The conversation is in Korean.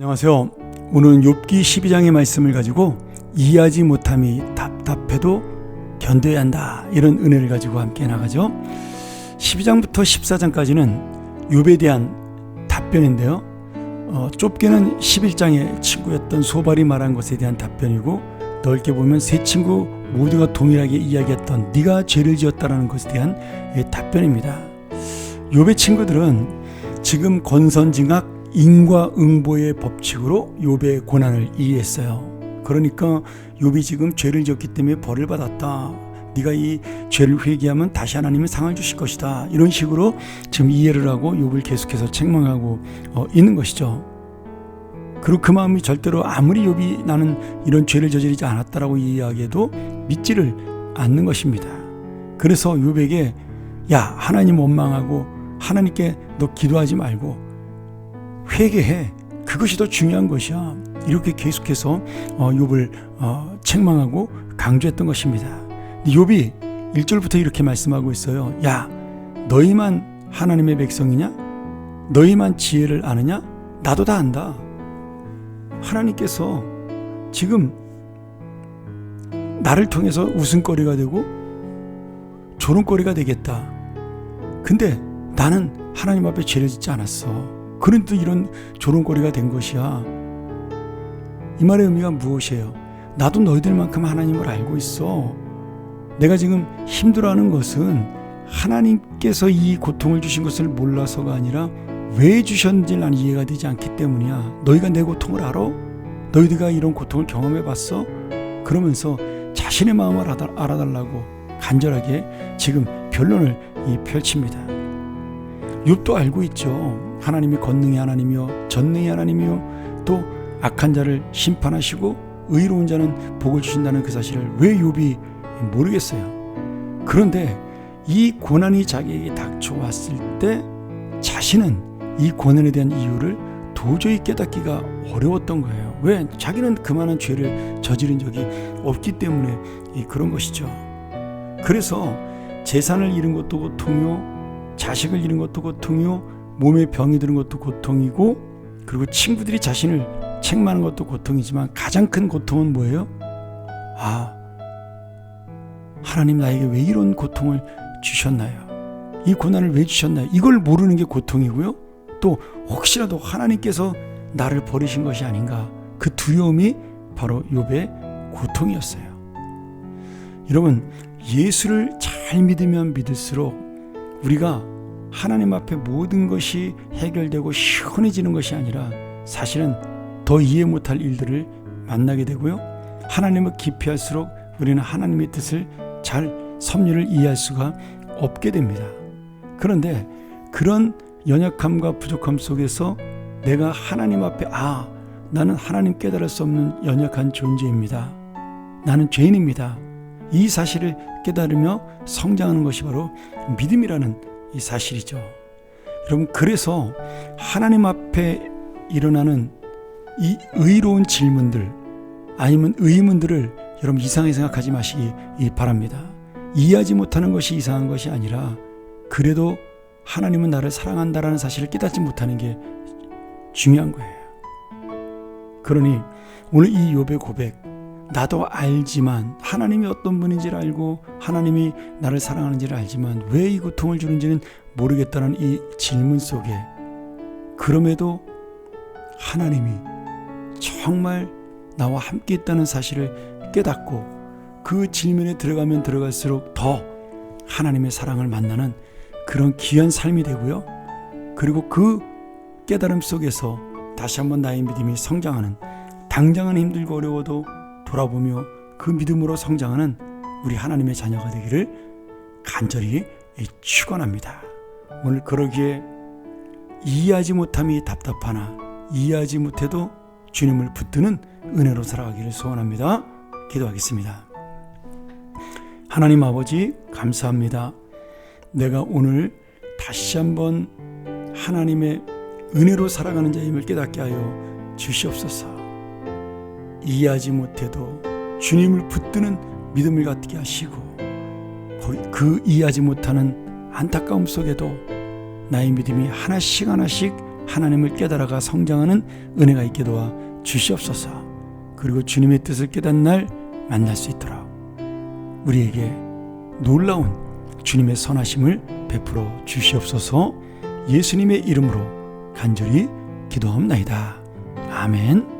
안녕하세요. 오늘은 욥기 12장의 말씀을 가지고 이해하지 못함이 답답해도 견뎌야 한다. 이런 은혜를 가지고 함께 나가죠. 12장부터 14장까지는 욥에 대한 답변인데요. 어, 좁게는 11장의 친구였던 소발이 말한 것에 대한 답변이고 넓게 보면 세 친구 모두가 동일하게 이야기했던 네가 죄를 지었다라는 것에 대한 예, 답변입니다. 욥의 친구들은 지금 권선징악 인과응보의 법칙으로 욥의 고난을 이해했어요. 그러니까 욥이 지금 죄를 지었기 때문에 벌을 받았다. 네가 이 죄를 회개하면 다시 하나님이 상을 주실 것이다. 이런 식으로 지금 이해를 하고 욥을 계속해서 책망하고 어, 있는 것이죠. 그리고 그 마음이 절대로 아무리 욥이 나는 이런 죄를 저지르지 않았다라고 이야기해도 믿지를 않는 것입니다. 그래서 욥에게 야 하나님 원망하고 하나님께 너 기도하지 말고 회개해. 그것이 더 중요한 것이야. 이렇게 계속해서 어, 욥을 어, 책망하고 강조했던 것입니다. 욥이 1절부터 이렇게 말씀하고 있어요. 야, 너희만 하나님의 백성이냐? 너희만 지혜를 아느냐? 나도 다 안다. 하나님께서 지금 나를 통해서 웃음거리가 되고 조롱거리가 되겠다. 근데 나는 하나님 앞에 죄를 짓지 않았어. 그런데 이런 조롱거리가 된 것이야. 이 말의 의미가 무엇이에요? 나도 너희들만큼 하나님을 알고 있어. 내가 지금 힘들어하는 것은 하나님께서 이 고통을 주신 것을 몰라서가 아니라 왜 주셨는지 난 이해가 되지 않기 때문이야. 너희가 내 고통을 알아? 너희들가 이런 고통을 경험해 봤어? 그러면서 자신의 마음을 알아달라고 간절하게 지금 변론을 펼칩니다. 욥도 알고 있죠. 하나님이 권능의 하나님이요 전능의 하나님이요 또 악한 자를 심판하시고 의로운 자는 복을 주신다는 그 사실을 왜 욥이 모르겠어요. 그런데 이 고난이 자기에게 닥쳐왔을 때 자신은 이 고난에 대한 이유를 도저히 깨닫기가 어려웠던 거예요. 왜? 자기는 그만한 죄를 저지른 적이 없기 때문에 그런 것이죠. 그래서 재산을 잃은 것도 고통이요, 자식을 잃은 것도 고통이요, 몸에 병이 드는 것도 고통이고 그리고 친구들이 자신을 책망하는 것도 고통이지만 가장 큰 고통은 뭐예요? 아, 하나님 나에게 왜 이런 고통을 주셨나요? 이 고난을 왜 주셨나요? 이걸 모르는 게 고통이고요. 또 혹시라도 하나님께서 나를 버리신 것이 아닌가 그 두려움이 바로 욥의 고통이었어요. 여러분 예수를 잘 믿으면 믿을수록 우리가 하나님 앞에 모든 것이 해결되고 시원해지는 것이 아니라 사실은 더 이해 못할 일들을 만나게 되고요. 하나님을 깊이 할수록 우리는 하나님의 뜻을 잘 섭리를 이해할 수가 없게 됩니다. 그런데 그런 연약함과 부족함 속에서 내가 하나님 앞에 아 나는 하나님 깨달을 수 없는 연약한 존재입니다. 나는 죄인입니다. 이 사실을 깨달으며 성장하는 것이 바로 믿음이라는 이 사실이죠. 여러분 그래서 하나님 앞에 일어나는 이 의로운 질문들 아니면 의문들을 여러분 이상하게 생각하지 마시기 바랍니다. 이해하지 못하는 것이 이상한 것이 아니라 그래도 하나님은 나를 사랑한다라는 사실을 깨닫지 못하는 게 중요한 거예요. 그러니 오늘 이 욥의 고백 나도 알지만 하나님이 어떤 분인지를 알고 하나님이 나를 사랑하는지를 알지만 왜 이 고통을 주는지는 모르겠다는 이 질문 속에 그럼에도 하나님이 정말 나와 함께 있다는 사실을 깨닫고 그 질문에 들어가면 들어갈수록 더 하나님의 사랑을 만나는 그런 귀한 삶이 되고요. 그리고 그 깨달음 속에서 다시 한번 나의 믿음이 성장하는 당장은 힘들고 어려워도 돌아보며 그 믿음으로 성장하는 우리 하나님의 자녀가 되기를 간절히 축원합니다. 오늘 그러기에 이해하지 못함이 답답하나 이해하지 못해도 주님을 붙드는 은혜로 살아가기를 소원합니다. 기도하겠습니다. 하나님 아버지 감사합니다. 내가 오늘 다시 한번 하나님의 은혜로 살아가는 자임을 깨닫게 하여 주시옵소서. 이해하지 못해도 주님을 붙드는 믿음을 갖게 하시고 그 이해하지 못하는 안타까움 속에도 나의 믿음이 하나씩 하나씩 하나님을 깨달아가 성장하는 은혜가 있게 도와 주시옵소서. 그리고 주님의 뜻을 깨닫는 날 만날 수 있도록 우리에게 놀라운 주님의 선하심을 베풀어 주시옵소서. 예수님의 이름으로 간절히 기도합나이다. 아멘.